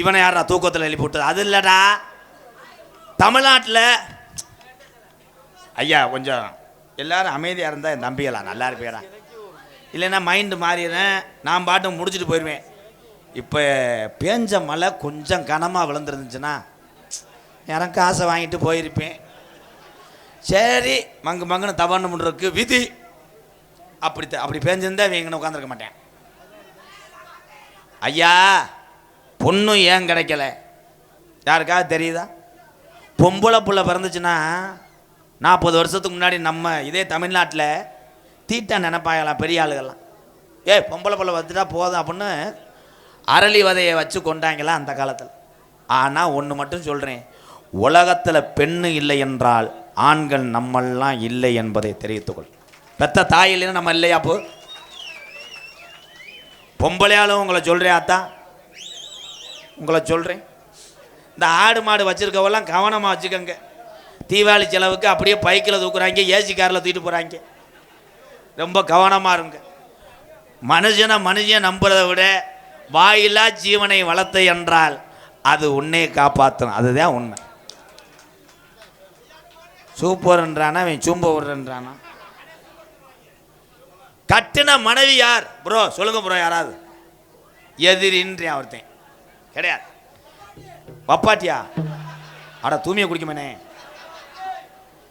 இவனை யாரா தூக்கத்தில் எழுப்பி விட்டது? அது இல்லைடா. தமிழ்நாட்டில் ஐயா கொஞ்சம் எல்லாரும் அமைதியாக இருந்தால் என் தம்பிகளா நல்லா இருப்பேடா. இல்லைன்னா மைண்டு மாறிடுறேன். நான் பாட்டும் முடிச்சுட்டு போயிடுவேன் இப்போ பேஞ்ச மழை கொஞ்சம் கனமாக விழுந்துருந்துச்சுன்னா எனக்கு காசை வாங்கிட்டு போயிருப்பேன். சரி மங்கு மங்குன்னு தவறு பண்ணுறதுக்கு விதி. அப்படி அப்படி பேஞ்சிருந்தா இவங்க உட்காந்துருக்க மாட்டேன். ஐயா பொண்ணும் ஏன் கிடைக்கல? யாருக்காவது தெரியுதா? பொம்பளை புள்ள பிறந்துச்சுன்னா நாற்பது வருஷத்துக்கு முன்னாடி நம்ம இதே தமிழ்நாட்டில் தீட்டா நினைப்பாங்களாம் பெரிய ஆளுகள்லாம்? ஏ பொம்பளை புள்ள வந்துட்டா போதும் அப்படின்னு அரளி வதையை வச்சு கொண்டாங்களா அந்த காலத்தில். ஆனால் ஒன்று மட்டும் சொல்கிறேன் உலகத்தில் பெண்ணு இல்லை என்றால் ஆண்கள் நம்மெல்லாம் இல்லை என்பதை தெரிவித்துக்கொள். பெத்த தாய் இல்லைன்னா நம்ம இல்லையா போ? பொம்பளையாலும் உங்களை சொல்கிறேன் அத்தான் உங்களை சொல்கிறேன் இந்த ஆடு மாடு வச்சுருக்கவெல்லாம் கவனமாக வச்சுக்கோங்க. தீபாவளி செலவுக்கு அப்படியே பைக்கில் தூக்குறாங்க ஏசி காரில் தூக்கிட்டு போகிறாங்க ரொம்ப கவனமாக இருங்க. மனுஷனை மனுஷன் நம்புறதை விட வாயிலா ஜீவனை வளர்த்த என்றால் அது உன்னையை காப்பாற்றணும் அதுதான் உண்மை. சூப்பர்ன்றானா அவன் சூம்ப விடுறன்றானா கட்டின மனைவி யார்? ப்ரோ சொல்லுங்க ப்ரோ யாராவது? எதிரின்றி ஒருத்தன் கிடையாது. வப்பாட்டியா? அட தூமியை குடிக்குமேனே.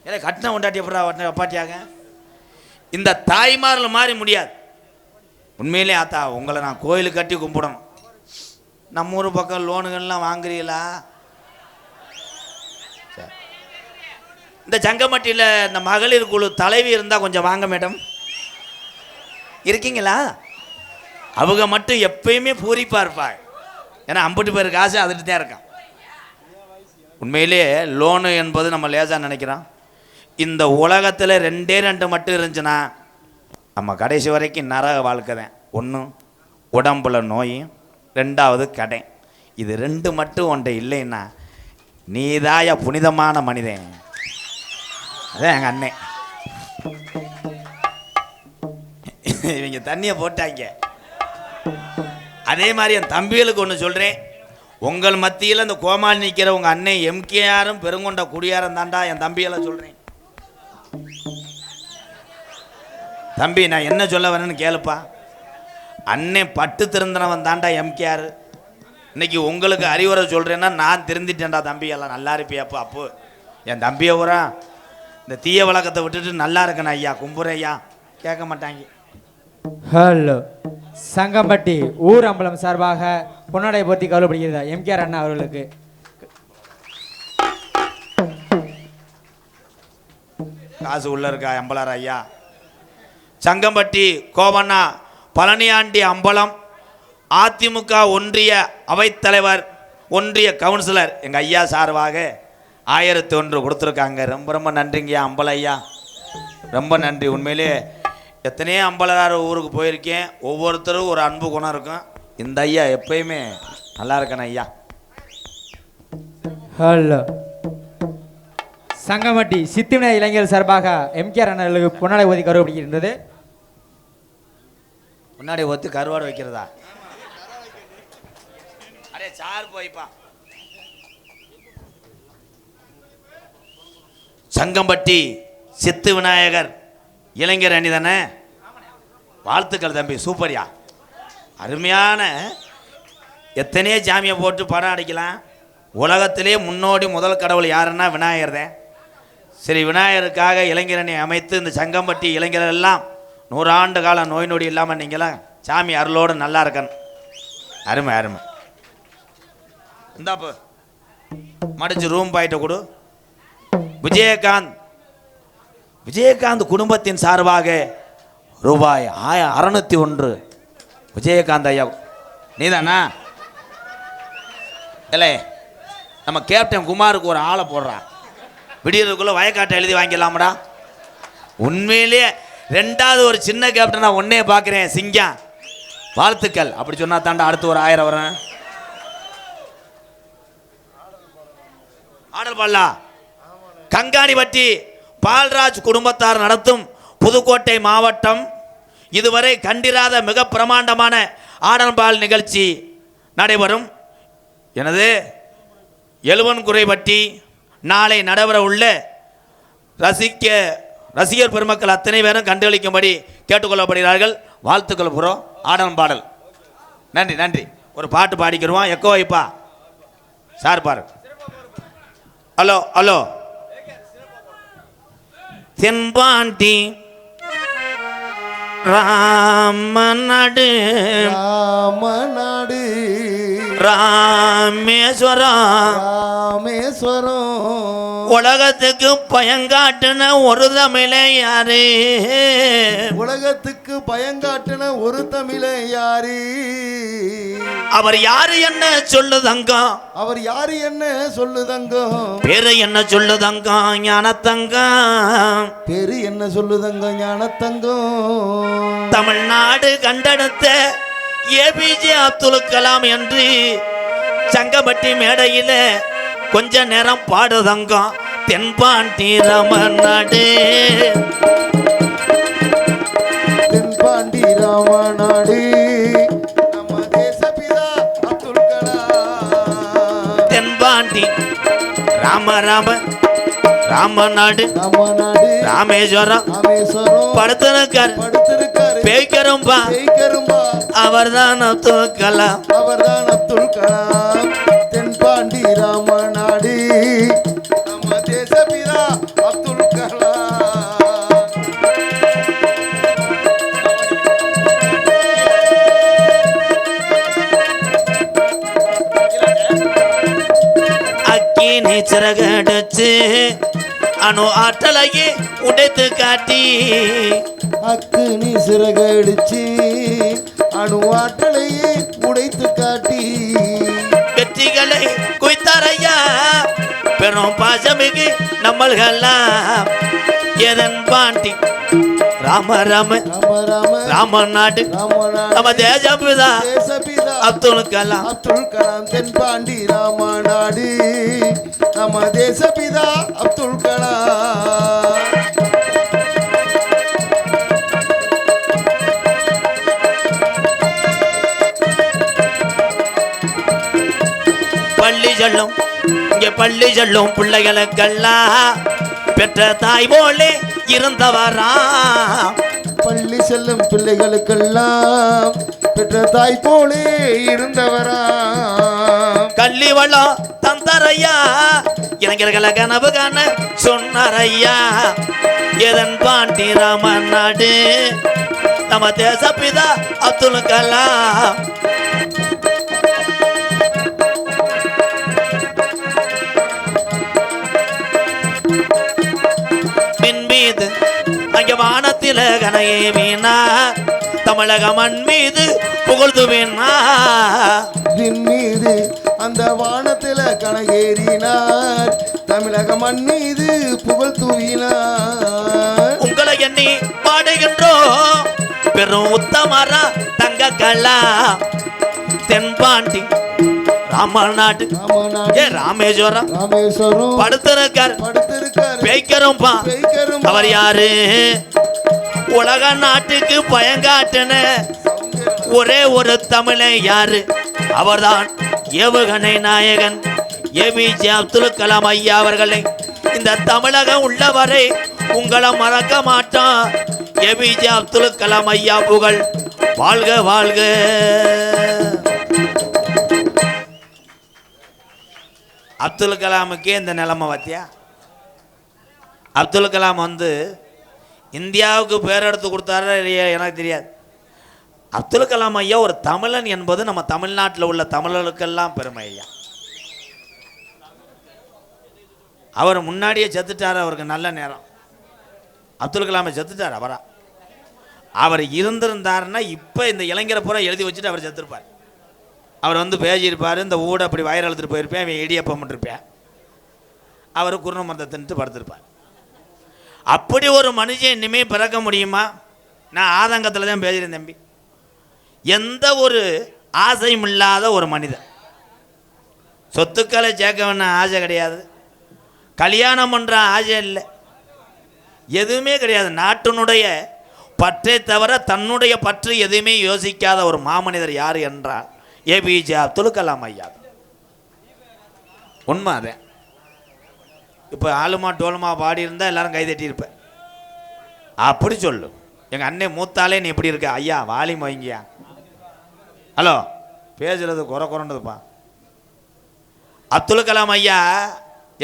ஏன்னா கட்டின கொண்டாட்டி எப்படா வப்பாட்டியாக? இந்த தாய்மார்கள் மாறி முடியாது. உண்மையிலே ஆத்தா உங்களை நான் கோயில் கட்டி கும்பிடணும். நம்ம ஊர் பக்கம் லோனுகள்லாம் வாங்குறீங்களா? இந்த சங்கமட்டியில் இந்த மகளிர் குழு தலைவி இருந்தால் கொஞ்சம் வாங்க மேடம். இருக்கீங்களா? அவங்க மட்டும் எப்பயுமே பூரிப்பாக இருப்பாங்க. ஏன்னா ஐம்பது பேர் காசு அதுட்டு தான் இருக்கான். உண்மையிலே லோனு என்பது நம்ம லேசாக நினைக்கிறோம். இந்த உலகத்தில் ரெண்டே ரெண்டு மட்டும் இருந்துச்சுன்னா நம்ம கடைசி வரைக்கும் நரக வாழ்க்கை தான். ஒன்று உடம்புல நோயும் ரெண்டாவது கடை. இது ரெண்டு மட்டும் ஒன்றை இல்லைன்னா நீதாய புனிதமான மனிதன். அதான் எங்கள் அண்ணன் இவங்க தண்ணியை போட்டாங்க. அதே மாதிரி என் தம்பிகளுக்கு ஒன்று சொல்கிறேன் உங்கள் மத்தியில் இந்த கோமாளி நிற்கிற உங்கள் அண்ணன் எம்கேஆரும் பெருங்கொண்ட குடியாரம் தாண்டா என் தம்பிகளை சொல்கிறேன் தம்பி நான் என்ன சொல்ல வரேன்னு கேளுப்பா. அண்ணன் பட்டு திருந்தினவன் தாண்டா எம்கேஆர். இன்னைக்கு உங்களுக்கு அறிவுரை சொல்கிறேன்னா நான் திருந்திட்டேன்டா தம்பி எல்லாம் நல்லா இருப்பியாப்பா அப்போ. என் தம்பியை ஊரா இந்த தீய வழக்கத்தை விட்டுட்டு நல்லா இருக்கணும் ஐயா கும்புறேன் ஐயா. கேட்க மாட்டாங்க. ஹலோ சங்கம்பட்டி ஊர் அம்பலம் சார்பாக புன்னடை போர்த்தி கவலைப்படுகிறது எம்கேஆர் அண்ணா அவர்களுக்கு. காசு உள்ள இருக்கா அம்பலார் ஐயா? சங்கம்பட்டி கோவண்ணா பழனியாண்டி அம்பலம் அதிமுக ஒன்றிய அவைத்தலைவர் ஒன்றிய கவுன்சிலர் எங்கள் ஐயா சார்பாக ஆயிரத்தி ஒன்று கொடுத்துருக்காங்க. ரொம்ப ரொம்ப நன்றிங்கய்யா அம்பல ஐயா ரொம்ப நன்றி. உண்மையிலே எத்தனையோ அம்பலதார் ஊருக்கு போயிருக்கேன். ஒவ்வொருத்தரும் ஒரு அன்பு குணம் இருக்கும். இந்த ஐயா எப்பயுமே நல்லா இருக்கணும் ஐயா. ஹலோ. சங்கம்பட்டி சித்திவினை இளைஞர் சார்பாக எம்கேஆர் அண்ணர்களுக்கு பொன்னாடை போர்த்தி கவலைப்படுகின்றது முன்னாடி ஒத்து கருவாடு வைக்கிறதா? அடே சார் போய்ப்பா. சங்கம்பட்டி சித்து விநாயகர். இளைஞர் அணி தானே? வாழ்த்துக்கள் தம்பி சூப்பர்யா அருமையான எத்தனையோ ஜாமியை போட்டு படம் அடிக்கலாம். உலகத்திலே முன்னோடி முதல் கடவுள் யாருன்னா விநாயகர் தான். சரி விநாயகருக்காக இளைஞரணி அமைத்து இந்த சங்கம்பட்டி இளைஞர் எல்லாம் நூறாண்டு காலம் நோய் நொடி இல்லாமல் நீங்களாம் சாமி அருளோடு நல்லா இருக்கணும். அருமை அருமை. இந்தாப்பு மடிச்சு ரூம் பாயிட்ட கொடு. விஜயகாந்த் விஜயகாந்த் குடும்பத்தின் சார்பாக ரூபாய் ஆய அறநூற்றி ஒன்று. விஜயகாந்த் ஐயா நீதானா? இல்லை நம்ம கேப்டன் குமாருக்கு ஒரு ஆளை போடுறான் விடியறதுக்குள்ளே வயக்காட்டை எழுதி வாங்கிடலாமடா. உண்மையிலேயே ரெண்டாவது ஒரு சின்ன கேப்டன் நான் ஒன்னே பார்க்குறேன் சிங்கம். வாழ்த்துக்கள். அப்படி சொன்னா தாண்டா அடுத்து ஒரு ஆயிரம் வரேன் ஆடல் பாடலா? கங்காணிபட்டி பால்ராஜ் குடும்பத்தார் நடத்தும் புதுக்கோட்டை மாவட்டம் இதுவரை கண்டிராத மிக பிரமாண்டமான ஆடன்பால் நிகழ்ச்சி நடைபெறும். எனது எழுவன்குறை குறைபட்டி நாளை நடைபெற உள்ள ரசிக்க ரசிகர் பெருமக்கள் அத்தனை பேரும் கண்டுகளிக்கும்படி கேட்டுக்கொள்ளப்படுகிறார்கள். வாழ்த்துக்கள் புறம் ஆடல் பாடல். நன்றி நன்றி. ஒரு பாட்டு பாடிக்கிறோம் எக்கோ வைப்பா. சார் பாரு. Hello hello. தென்பாண்டி ராமநாடு ராமநாடு ராமேஸ்வரம் ராமேஸ்வரம். உலகத்துக்கு பயங்காட்டுன ஒரு தமிழே யாரு? உலகத்துக்கு பயங்காட்டின ஒரு தமிழ யாரு? அவர் யாரு என்ன சொல்லுதங்கம் அவர் யாரு என்ன சொல்லுதங்கம் பேரு என்ன சொல்லுதங்கம் ஞானத்தங்கம் பேரு என்ன சொல்லுதங்க ஞானத்தங்கம் தமிழ்நாடு கண்டெடுத்த ஏபிஜே அப்துல் கலாம் என்று சங்கப்பட்டி மேடையில கொஞ்ச நேரம் பாடுதங்கம். தென்பாண்டி ரமநாடு தென்பாண்டி ராமநாடு தென்பாண்டி ராம ராம ராமநாடு ராமநாடு ராமேஸ்வரம். ராமேஸ்வரம். படுத்திருக்கார் படுத்திருக்காரு பேய்க்கரும்பா ஜெயிக்கரும்பா அவர்தான் அப்துல் கலாம். அவர்தான் அப்துல் கலாம். தென்பாண்டி ராமநாடு. நம்ம தேசபிதா அப்துல் கலாம். அக்கினி சிறகடிச்சு அணு ஆற்றலையே உடைத்து காட்டி அக்குனி சிறகடிச்சு அணு ஆற்றலையே உடைத்து காட்டி. வெற்றிகளை குய்த்தாரையா பெரும் பாசமிகு நம்மள்கெல்லாம் எதன் பாண்டி? ராம ராம ராம ராம ராமநாடு நம்ம தேசபிதா அப்துல் கலாம் அப்துல் கலாம் தென்பாண்டி ராமநாடு நம்ம தேசபிதா அப்துல் கலாம். பள்ளி செல்லும் இங்க பள்ளி செல்லும் பிள்ளைகளுக்கெல்லாம் பெற்ற தாய் போலே இருந்தவரா. பள்ளி செல்லும் பிள்ளைகளுக்கெல்லாம் பெற்ற தாய் போலே இருந்தவரா. கள்ளி வளம் தந்தரையா இளைஞர்களை கனவு காண சொன்னாரையா. எதன் பாண்டி ராமன் நாடு நம்ம தேசப்பிதா அப்துல் கலாம். வானத்தில கனையே மீனா தமிழக மண் மீது புகழ்ந்து வீணா. விண் மீது அந்த வானத்தில கனகேறினார். தமிழக மண் மீது புகழ் தூவினார். உங்களை எண்ணி பாடுகின்றோம். பெரும் உத்தமரா தங்க கலா தென்பாண்டி ராமநாடு ஏ ராமேஸ்வரம். ராமேஸ்வரம். படுத்திருக்கார். படுத்திருக்கார். பேய்க்கரும்பா பெய்கரும் அவர் யாரு? உலக நாட்டுக்கு பயங்காட்டின ஒரே ஒரு தமிழன் யாரு? அவர்தான் ஏவுகணை நாயகன் ஏபிஜே அப்துல் கலாம் ஐயா அவர்களை. இந்த தமிழகம் உள்ளவரை உங்களை மறக்க மாட்டோம் ஏபிஜே அப்துல் கலாம் ஐயா புகழ். வாழ்க வாழ்க. அப்துல் கலாமுக்கே இந்த நிலைமை பார்த்தியா அப்துல் கலாம் வந்து இந்தியாவுக்கு பேர் எடுத்து கொடுத்தாரா இல்லையா எனக்கு தெரியாது. அப்துல் கலாம் ஐயா ஒரு தமிழன் என்பது நம்ம தமிழ்நாட்டில் உள்ள தமிழர்களுக்கெல்லாம் பெருமை ஐயா. அவர் முன்னாடியே செத்துட்டார் அவருக்கு நல்ல நேரம். அப்துல் கலாமை செத்துட்டார் அவரா. அவர் இருந்திருந்தாருன்னா இப்போ இந்த இளைஞரை பூரா எழுதி வச்சுட்டு அவர் செத்துருப்பார். அவர் வந்து பேசியிருப்பார் இந்த ஊட அப்படி வயிறு அழுத்துட்டு போயிருப்பேன் அவன் இடியப்பம் இருப்பேன் அவர் குருண மரத்தை தின்ட்டு படுத்திருப்பார். அப்படி ஒரு மனுஷன் இனிமேல் பிறக்க முடியுமா? நான் ஆதங்கத்தில் தான் பேசுகிறேன் தம்பி. எந்த ஒரு ஆசையும் இல்லாத ஒரு மனிதன். சொத்துக்களை சேர்க்க வேணா ஆசை கிடையாது. கல்யாணம் பண்ணுற ஆசை இல்லை. எதுவுமே கிடையாது. நாட்டினுடைய பற்றை தவிர தன்னுடைய பற்று எதுவுமே யோசிக்காத ஒரு மாமனிதர் யார் என்றால் ஏபிஜே அப்துல் கலாம் ஐயா. உண்மை அதே. இப்போ ஆளுமா டோலுமா பாடி இருந்தால் எல்லாரும் கை தட்டியிருப்பேன் அப்படி சொல்லு. எங்கள் அண்ணன் மூத்தாலே நீ எப்படி இருக்க. ஐயா வாலி வைங்கயா ஹலோ பேசுறது குறை குறண்டதுப்பா அப்துல் கலாம் ஐயா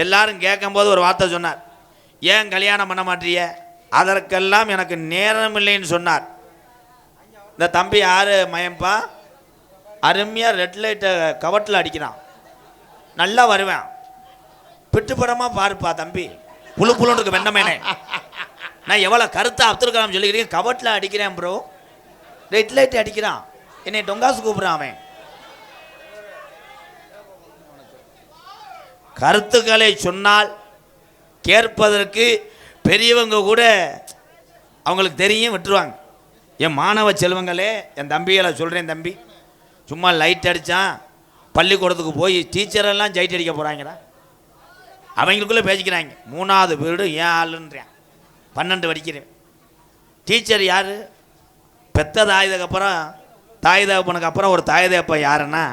எல்லாரும் கேட்கும்போது ஒரு வார்த்தை சொன்னார். ஏன் கல்யாணம் பண்ண மாட்டிய? அதற்கெல்லாம் எனக்கு நேரம் இல்லைன்னு சொன்னார். இந்த தம்பி யாரு மயம்பா? அருமையாக ரெட் லைட்டை கவட்டில் அடிக்கிறான். நல்லா வருவேன். பிட்டுப்படமாக பாருப்பா தம்பி. புழு புழுன்னு இருக்கு வெண்ணமேனே. நான் எவ்வளோ கருத்தா அப்துல் கலாம் சொல்லிக்கிறீங்க. கவட்டில் அடிக்கிறேன் ப்ரோ ரெட் லைட் அடிக்கிறான். என்னை டொங்காசு கூப்பிட்றான் அவன். கருத்துக்களை சொன்னால் கேட்பதற்கு பெரியவங்க கூட அவங்களுக்கு தெரியும் விட்டுருவாங்க. என் மாணவ செல்வங்களே என் தம்பிகளை சொல்கிறேன் தம்பி. சும்மா லைட் அடித்தான் பள்ளிக்கூடத்துக்கு போய் டீச்சரெல்லாம் ஜைட் அடிக்க போகிறாங்கடா அவங்களுக்குள்ளே பேசிக்கிறாங்க. மூணாவது வீடு ஏன் ஆளுன்றேன். பன்னெண்டு படிக்கிறேன் டீச்சர் யார்? பெத்த தாய் தகப்பறம் தாய் தகப்பனுக்கு அப்புறம் ஒரு தாய் தகப்பன் யாருன்னா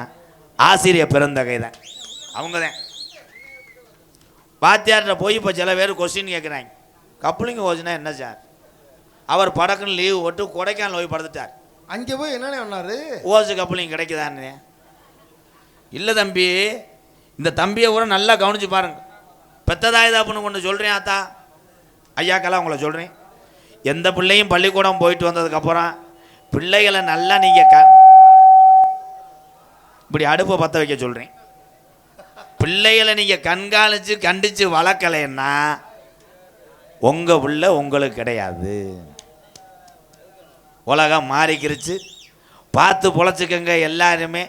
ஆசிரியர் பிறந்தகை தான் அவங்க தான் வாத்தியார்கிட்ட போய் இப்போ சில பேர் கொஸ்டின் கேட்குறாங்க கப்ளிங் ஓஜுனா என்ன சார்? அவர் படக்குன்னு லீவு போட்டு கொடைக்கானல் போய் படுத்துட்டார். அங்கே போய் என்னண்ணே பண்ணாரு? ஓசு கப்ளிங் கிடைக்குதான்னு. இல்லை தம்பி இந்த தம்பியை கூட நல்லா கவனிச்சு பாருங்க பெத்ததாய் தாப்புன்னு கொண்டு சொல்கிறேன் ஆத்தா? ஐயாக்கெல்லாம் உங்களை சொல்கிறேன் எந்த பிள்ளையும் பள்ளிக்கூடம் போயிட்டு வந்ததுக்கப்புறம் பிள்ளைகளை நல்லா நீங்கள் க இப்படி அடுப்பை பற்ற வைக்க சொல்கிறேன் பிள்ளைகளை நீங்கள் கண்காணித்து கண்டித்து வளர்க்கலைன்னா உங்கள் பிள்ளை உங்களுக்கு கிடையாது. உலகம் மாறிக்கிருச்சு. பார்த்து பொழைச்சிக்கங்க எல்லாருமே.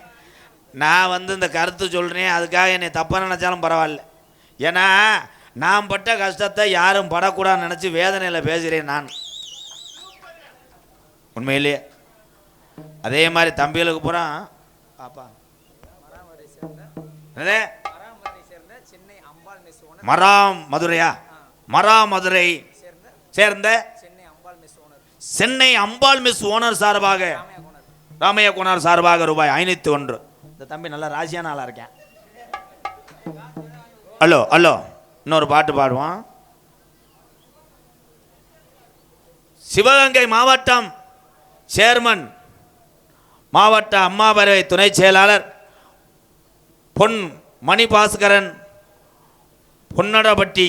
நான் வந்து இந்த கருத்து சொல்கிறேன் அதுக்காக என்னை தப்பாக நினச்சாலும் பரவாயில்ல. ஏன்னா நான் பட்ட கஷ்டத்தை யாரும் படக்கூடாதுன்னு நினச்சி வேதனையில் பேசுகிறேன் நான். உண்மையிலேயே அதே மாதிரி தம்பிகளுக்கு பூரா பாப்பா. மராம் மதுரையா மரா மதுரை சேர்ந்த? சென்னை அம்பாள் மிஸ் ஓனர் சார்பாக. ராமையா கோனார் சார்பாக ரூபாய் ஐநூத்தி ஒன்று. இந்த தம்பி நல்லா ராசியான ஆளா இருக்கேன். ஹலோ ஹலோ இன்னொரு பாட்டு பாடுவோம். சிவகங்கை மாவட்டம் சேர்மன் மாவட்ட அம்மாபேரவை துணை செயலாளர் பொன் மணிபாஸ்கரன் பொன்னடபட்டி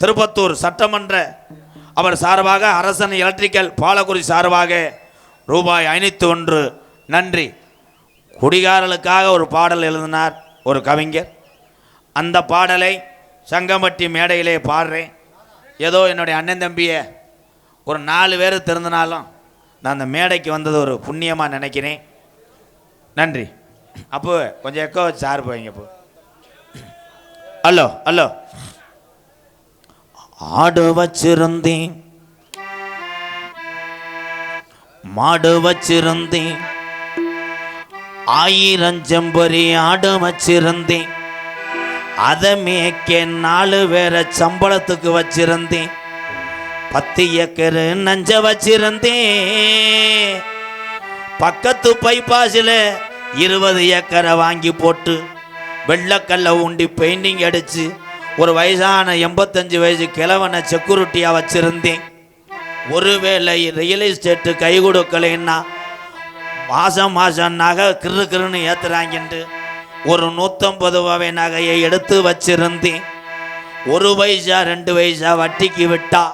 திருப்பத்தூர் சட்டமன்ற. அவர் சார்பாக அரசன் எலக்ட்ரிக்கல் பாலக்குறி சார்பாக ரூபாய் ஐநூற்றி ஒன்று. நன்றி. குடிகாரலுக்காக ஒரு பாடல் எழுதினார் ஒரு கவிஞர். அந்த பாடலை சங்கமட்டி மேடையிலே பாடுறேன். ஏதோ என்னுடைய அண்ணன் தம்பியை ஒரு நாலு பேர் திறந்தனாலும் நான் அந்த மேடைக்கு வந்தது ஒரு புண்ணியமாக நினைக்கிறேன். நன்றி. அப்போ கொஞ்சம் எக்கோ வச்சு சார் போய்ங்க இப்போ ஹலோ ஹலோ. ஆடு வச்சிருந்தேன். மாடு வச்சிருந்தேன். ஆயிரம் செம்பரி ஆடு வச்சிருந்தேன். அதை மேய்க்க நாலு பேரை சம்பளத்துக்கு வச்சிருந்தேன். பத்து ஏக்கரு நஞ்ச வச்சிருந்தேன். பக்கத்து பைபாஸில் இருபது ஏக்கரை வாங்கி போட்டு வெள்ளக்கல்ல ஊண்டி பெயிண்டிங் அடித்து ஒரு வயசான எண்பத்தஞ்சு வயசு கிழவனை செக்யூரிட்டியாக வச்சுருந்தேன். ஒருவேளை ரியல் எஸ்டேட்டு கை கொடுக்கலைன்னா மாதம் மாதம் நகை கிரு கிருன்னு ஏற்றுறாங்கன்ட்டு ஒரு நூற்றம்பது ரூபாவை நகையை எடுத்து வச்சிருந்தேன். ஒரு வயசா ரெண்டு வயசா வட்டிக்கு விட்டா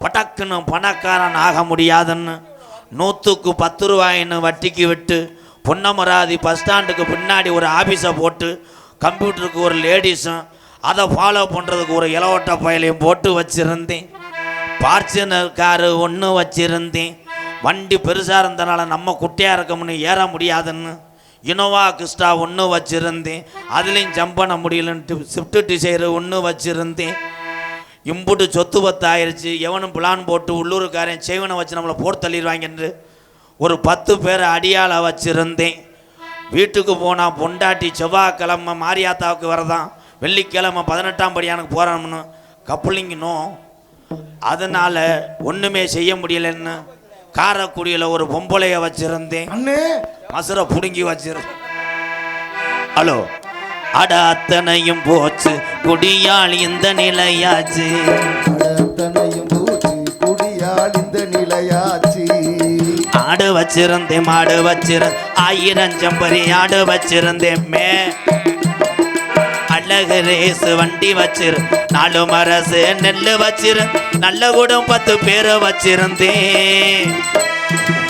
பட்டக்குன்னு பணக்காரன் ஆக முடியாதுன்னு நூற்றுக்கு பத்து ரூபாயின்னு வட்டிக்கு விட்டு பொன்னமராதி பஸ் ஸ்டாண்டுக்கு பின்னாடி ஒரு ஆஃபீஸை போட்டு கம்ப்யூட்டருக்கு ஒரு லேடிஸும் அதை ஃபாலோ பண்ணுறதுக்கு ஒரு இலவட்ட பயலையும் போட்டு வச்சுருந்தேன். பார்ச்சுனர் காரு ஒன்று வச்சிருந்தேன். வண்டி பெருசாக இருந்தனால நம்ம குட்டியாக இருக்கோம்னு ஏற முடியாதுன்னு இனோவா கிறிஸ்டா ஒன்று வச்சுருந்தேன்? அதுலேயும் ஜம்ப் பண்ண முடியலன்ட்டு ஸ்விஃப்ட் டிசைரு ஒன்று வச்சுருந்தேன். இம்புட்டு சொத்து பத்து ஆயிடுச்சு எவனும் பிளான் போட்டு உள்ளூருக்காரன் செய்வனை வச்சு நம்மளை போட்டு தள்ளிடுவாங்கன்று ஒரு பத்து பேரை அடியால் வச்சுருந்தேன். வீட்டுக்கு போனால் பொண்டாட்டி செவ்வாய்க்கிழமை மாரியாத்தாவுக்கு வரதான். வெள்ளிக்கிழமை பதினெட்டாம் படியானுக்கு போகிறோம்னு கப்புளிங்கணும் அதனால் ஒன்றுமே செய்ய முடியலன்னு காரக்குடியில் ஒரு பொம்பளைய வச்சுருந்தேன். மசுரை பிடுங்கி வச்சிரு ஹலோ. அட அத்தனையும் போச்சு குடியால் இந்த நிலையாச்சு. அத்தனையும் பூச்சி குடியால் இந்த நிலையாச்சு. ஆடு வச்சிருந்தேன் மாடு வச்சிருந்தேன் ஆயிரம் செம்பரி ஆடு வச்சிருந்தேன் மே அழகு ரேசு வண்டி வச்சிரு. நாலு மரசு நெல்லு வச்சிரு. நல்ல குடம் பத்து பேரை வச்சிருந்தேன்.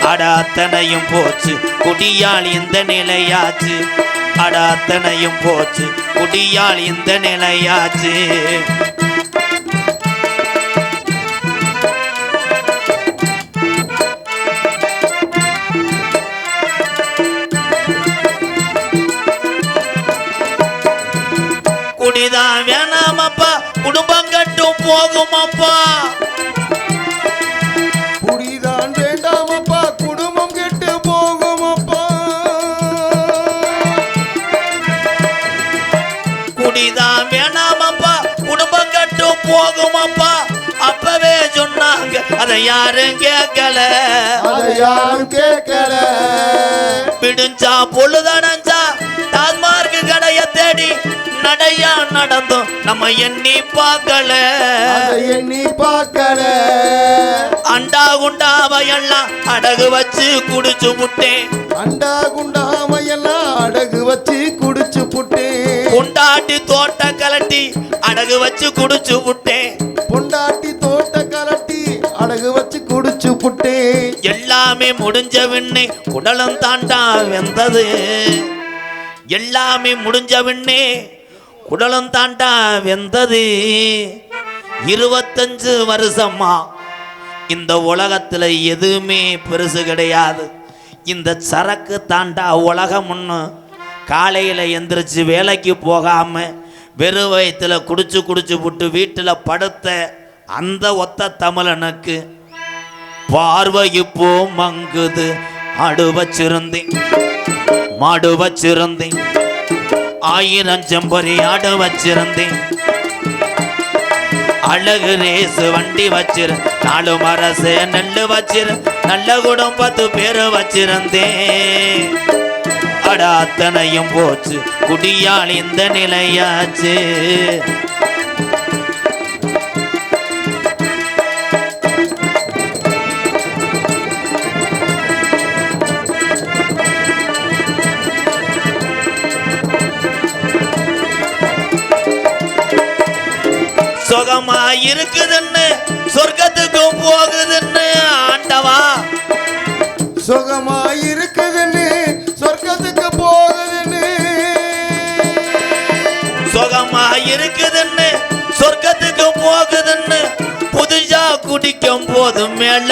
அடாத்தனையும் போச்சு. குடியால் இந்த நிலையாச்சு. அட அத்தனையும் போச்சு. குடியால் இந்த நிலையாச்சு. குடிதான் வேணாமப்பா குடும்பம் கட்டும் போகுமப்பா குடிதான் வேண்டாமப்பா குடும்பம் கெட்டு போகுமப்பா குடிதான் வேணாமப்பா குடும்பம் கட்டும் போகுமப்பா அப்பவே சொன்னாங்க அதை யாரும் கேட்கல. அதை யாரும் கேட்கல. பிடிஞ்சா பொழுதடைஞ்சா டாஸ்மார்க் கடைய தேடி நடையா நடந்தோம். நம்ம எண்ணி பார்க்கல. எண்ணி பார்க்கல. அண்டா குண்டாவையெல்லாம் அடகு வச்சு குடிச்சு புட்டேன். அண்டா குண்டாமையெல்லாம் அடகு வச்சு குடிச்சு புட்டேன். குண்டாட்டி தோட்ட கலட்டி அடகு வச்சு குடிச்சு புட்டேன். பொண்டாட்டி தோட்ட கலட்டி அடகு வச்சு குடிச்சு புட்டேன். எல்லாமே முடிஞ்ச விண்ணே குடலம் தாண்டா வெந்தது. எல்லாமே முடிஞ்ச விண்ணே குடலம் தாண்டா வெந்தது. இருபத்தஞ்சு வருஷமா இந்த உலகத்தில் எதுவுமே பெருசு கிடையாது. இந்த சரக்கு தாண்டா உலகம் ஒன்று காலையில் எந்திரிச்சு வேலைக்கு போகாமல் வெறும் வயிற்றுல குடிச்சு குடிச்சு விட்டு வீட்டில் படுத்த அந்த ஒத்த தமிழனுக்கு பார்வை இப்போ மங்குது. ஆடு வச்சிருந்தேன். மாடு வச்சிருந்தேன். ஆயிரம் செம்பொறி ஆட வச்சிருந்தேன். அழகு ரேசு வண்டி வச்சிரு நாலு மரசு நெல்லு வச்சிரு நல்ல குடம் பத்து பேரு வச்சிருந்தேன். அட அத்தனையும் போச்சு குடியால் இந்த நிலையாச்சு. இருக்குதுன்னு சொர்க்கத்துக்கும் போகுதுன்னு ஆண்டவா. சுகமா இருக்குதுன்னு சொர்க்கத்துக்கு போகுதுன்னு. சுகமா இருக்குதுன்னு சொர்க்கத்துக்கு போகுதுன்னு புதுசா குடிக்கும் போது மேல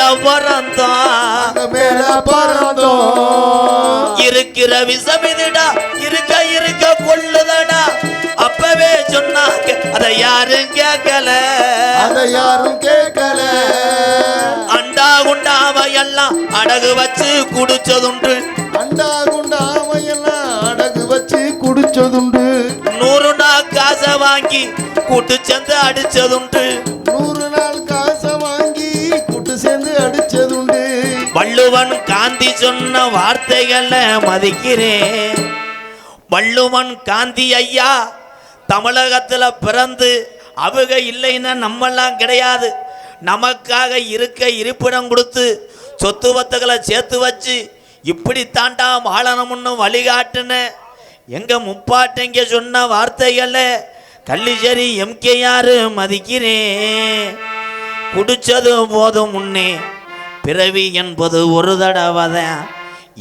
அந்த மேல பறந்தோம். இருக்கிற விஷமிதுடா இருக்க இருக்க கொள்ளுதடா. சொன்னாங்க. அதை யாரும் கேட்கல. அதை யாரும் கேட்கல. அண்டா குண்டாவை எல்லாம் அடகு வச்சு குடிச்சதுண்டு. அண்டா குண்டாமையெல்லாம் அடகு வச்சு குடிச்சதுண்டு. நூறு நாள் காசை வாங்கி கூட்டு சேர்ந்து அடிச்சதுண்டு. நூறு நாள் காசை வாங்கி கூட்டு சேர்ந்து அடிச்சதுண்டு. வள்ளுவன் காந்தி சொன்ன வார்த்தைகளை மதிக்கிறேன். வள்ளுவன் காந்தி ஐயா தமிழகத்தில் பிறந்து அவங்க இல்லைன்னா நம்மெல்லாம் கிடையாது. நமக்காக இருக்க இருப்பிடம் கொடுத்து சொத்து வத்துக்களை சேர்த்து வச்சு இப்படி தாண்டா வாழணும்னு வழிகாட்டுன. எங்கள் முப்பாட்டங்க சொன்ன வார்த்தைகளை கள்ளிச்சேரி எம்கேஆர் மதிக்கிறேன். குடிச்சது போதும் முன்னே பிறவி என்பது ஒரு தடவை தான்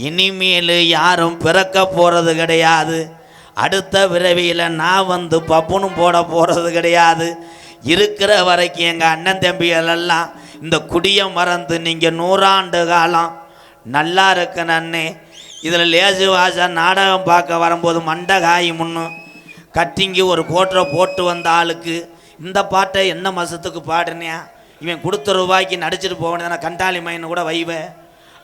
இனிமேல் யாரும் பிறக்க போகிறது கிடையாது. அடுத்த பிறவியில் நான் வந்து பப்புனும் போட போகிறது கிடையாது. இருக்கிற வரைக்கும் எங்கள் அண்ணன் தம்பிகள் எல்லாம் இந்த குடியை மறந்து நீங்கள் நூறாண்டு காலம் நல்லா இருக்க அண்ணே இதில் லேசு வாசா நாடகம் பார்க்க வரும்போது மண்டை காய் முன்னு கட்டிங்கி ஒரு கோட்டரை போட்டு வந்த ஆளுக்கு இந்த பாட்டை என்ன மாதத்துக்கு பாடுனியா? இவன் கொடுத்த ரூபாய்க்கு நடிச்சிட்டு போவேன் கண்டாளி மைன்னு கூட வைவேன்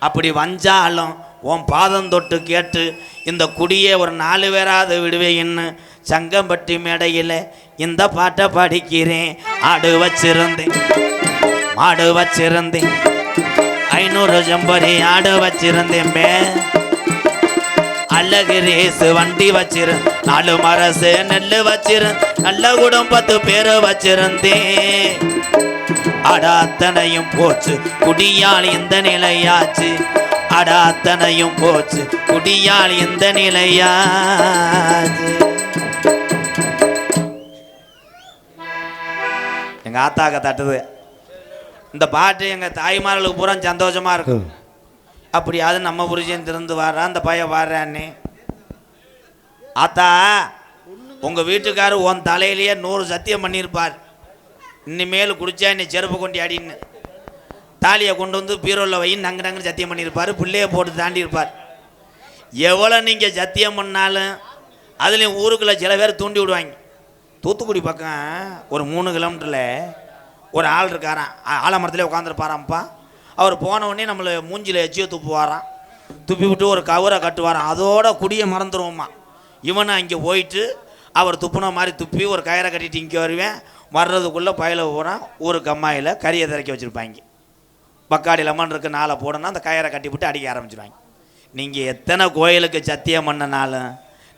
அப்படி வஞ்சாலும் உன் பாதம் தொட்டு கேட்டு இந்த குடியே ஒரு நாலு பேராவது விடுவேன்னு சங்கம்பட்டி மேடையில் இந்த பாட்டை படிக்கிறேன். ஆடு வச்சிருந்தேன் மாடு வச்சிருந்தேன் ஐநூறு ஜம்பரி ஆடு வச்சிருந்தேன் மே. அழகு ரேசு வண்டி வச்சிரு நாலு மரசு நெல் வச்சிரு நல்ல குடும்பத்து பேரு வச்சிருந்தேன். அடாத்தனையும் போச்சு குடியால் இந்த நிலையாச்சு. அட அத்தனையும் போச்சு. குடியால் இந்த நிலையாச்சு எங்க ஆத்தாக்க தட்டுது. இந்த பாட்டு எங்க தாய்மார்களுக்கு பூரா சந்தோஷமா இருக்கும். அப்படியாவது நம்ம புருஷன் திறந்து வர்றான் அந்த பையன் வர்றான்னு ஆத்தா உங்க வீட்டுக்காரர் உன் தலையிலேயே நூறு சத்தியம் பண்ணியிருப்பார். இனிமேல் குடிச்சா நீ செருப்பு கொண்டு அடின்னு. தாலியை கொண்டு வந்து பீரோவில் வை நங்கு நங்கு சத்தியம் பண்ணியிருப்பார். பிள்ளையை போட்டு தாண்டியிருப்பார். எவ்வளோ நீங்கள் சத்தியம் பண்ணாலும் அதுலேயும் ஊருக்குள்ளே சில பேர் தூண்டி விடுவாங்க. தூத்துக்குடி பக்கம் ஒரு மூணு கிலோமீட்டரில் ஒரு ஆள் இருக்காரான் ஆ- உட்காந்துருப்பாராம்ப்பா அவர் போன உடனே நம்மளை மூஞ்சியில் எச்சியோ துப்புவாராம். துப்பி விட்டு ஒரு கவரை கட்டுவாராம். அதோட குடியை மறந்துடுவோம்மா இவனை அங்கே போயிட்டு அவர் துப்புன மாதிரி துப்பி ஒரு கயிறை கட்டிட்டு இங்கே வருவேன். வர்றதுக்குள்ளே பயில போகிறான் ஒரு கம்மாயில் கறியை திறக்கி வச்சுருப்பாங்க. பக்காடி லெமன் இருக்க நாளை போடணும் அந்த கயிறை கட்டி விட்டு அடிக்க ஆரம்பிச்சிடுவாங்க நீங்கள் எத்தனை கோயிலுக்கு சத்தியம் பண்ணனாலும்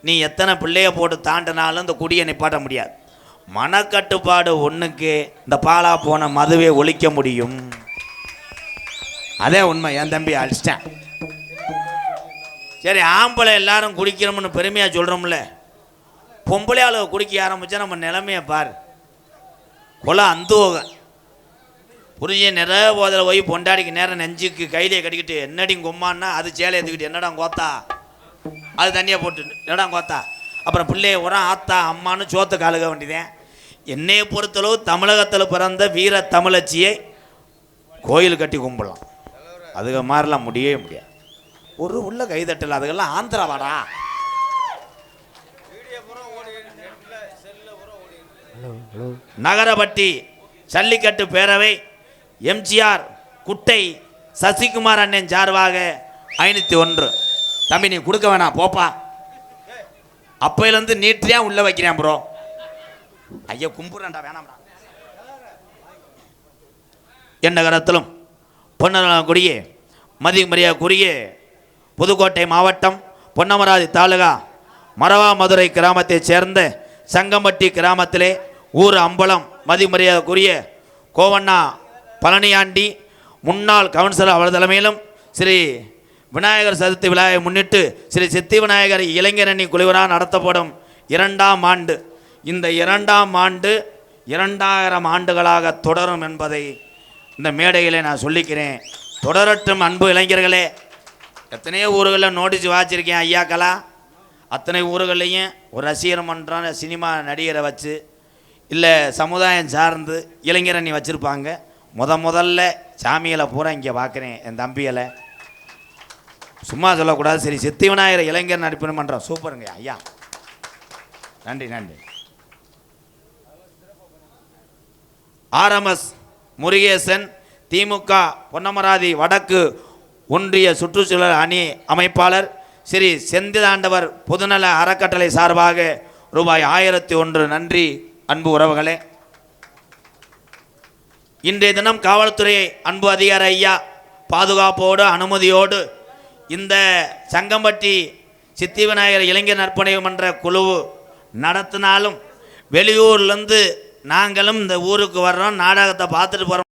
நீ எத்தனை பிள்ளைய போட்டு தாண்டினாலும் இந்த குடியை நிப்பாட்ட முடியாது. மனக்கட்டுப்பாடு ஒன்றுக்கு இந்த பாலா போன மதுவை ஒழிக்க முடியும். அதே உண்மை என் தம்பி அழிச்சிட்டேன் சரி ஆம்பளை எல்லாரும் குடிக்கிறோம்னு பெருமையாக சொல்கிறோம்ல பொம்பளை அளவு குடிக்க ஆரம்பித்தா நம்ம நிலைமையை பார். கொலை அந்தோகம் புரிஞ்ச நிறைய போதில் போய் பொண்டாடிக்கு நேரம் நெஞ்சுக்கு கையிலே கட்டிக்கிட்டு என்னடி கொம்மான்னா அது சேலை எடுத்துக்கிட்டு என்னடா கோத்தா? அது தண்ணியை போட்டு என்னடா கோத்தா? அப்புறம் பிள்ளைய உரம் ஆத்தா அம்மான்னு சோத்து காலுக வேண்டியதேன் என்னையை பொறுத்தளவு தமிழகத்தில் பிறந்த வீர தமிழச்சியை கோயில் கட்டி கும்பிடலாம். அதுக மாதிரிலாம் முடியவே முடியாது. ஒரு உள்ள கைதட்டல் அதுக்கெல்லாம் ஆந்திராவாடா நகரப்பட்டி ஜல்லிக்கட்டு பேரவை எம்ஜிஆர் குட்டை சசிகுமார் அண்ணன் சார்பாக ஐநூற்றி ஒன்று. தம்பி நீ கொடுக்க வேணாம் போப்பா. அப்பையிலேருந்து நீட்டியா உள்ள வைக்கிறேன் ப்ரோ ஐயா கும்புறேன்டா வேணாம்டா. என் நகரத்திலும் பொன்னகுடியே மதிமரியா மரியாதைக்குரிய புதுக்கோட்டை மாவட்டம் பொன்னமராதி தாலுகா மரவா மதுரை கிராமத்தைச் சேர்ந்த சங்கம்பட்டி கிராமத்திலே ஊர் அம்பலம் மதிமரியாதைக்குரிய கோவண்ணா பழனியாண்டி முன்னாள் கவுன்சிலர் அவர் தலைமையிலும் ஸ்ரீ விநாயகர் சதுர்த்தி விழாவை முன்னிட்டு ஸ்ரீ சித்தி விநாயகர் இளைஞரணி குழுவினால் நடத்தப்படும் இரண்டாம் ஆண்டு. இந்த இரண்டாம் ஆண்டு இரண்டாயிரம் ஆண்டுகளாக தொடரும் என்பதை இந்த மேடையில் நான் சொல்லிக்கிறேன். தொடரட்டும் அன்பு இளைஞர்களே. எத்தனையோ ஊர்களில் நோட்டீஸ் வாச்சிருக்கேன் ஐயாக்களா அத்தனை ஊர்களையும் ஒரு ரசிகர் மன்றம் சினிமா நடிகரை வச்சு இல்லை சமுதாயம் சார்ந்து இளைஞரணி வச்சுருப்பாங்க. முத முதல்ல சாமிகளை பூரா இங்கே பார்க்குறேன் என் தம்பிகளை சும்மா சொல்லக்கூடாது சரி சித்தி விநாயகர் இளைஞர் நடிப்பு பண்ணுறோம் சூப்பருங்க ஐயா. நன்றி நன்றி. ஆர்எம்எஸ் முருகேசன் திமுக பொன்னமராதி வடக்கு ஒன்றிய சுற்றுச்சூழல் அணி அமைப்பாளர் ஸ்ரீ செந்திதாண்டவர் பொதுநல அறக்கட்டளை சார்பாக ரூபாய் ஆயிரத்தி ஒன்று நன்றி அன்பு உறவுகளே. இன்றைய தினம் காவல்துறை அன்பு அதிகார ஐயா பாதுகாப்போடு அனுமதியோடு இந்த சங்கம்பட்டி சித்தி விநாயகர் இளைஞர் நற்பணிவு மன்ற குழு நடத்தினாலும் வெளியூர்லேருந்து நாங்களும் இந்த ஊருக்கு வர்றோம். நாடகத்தை பார்த்துட்டு போகிறோம்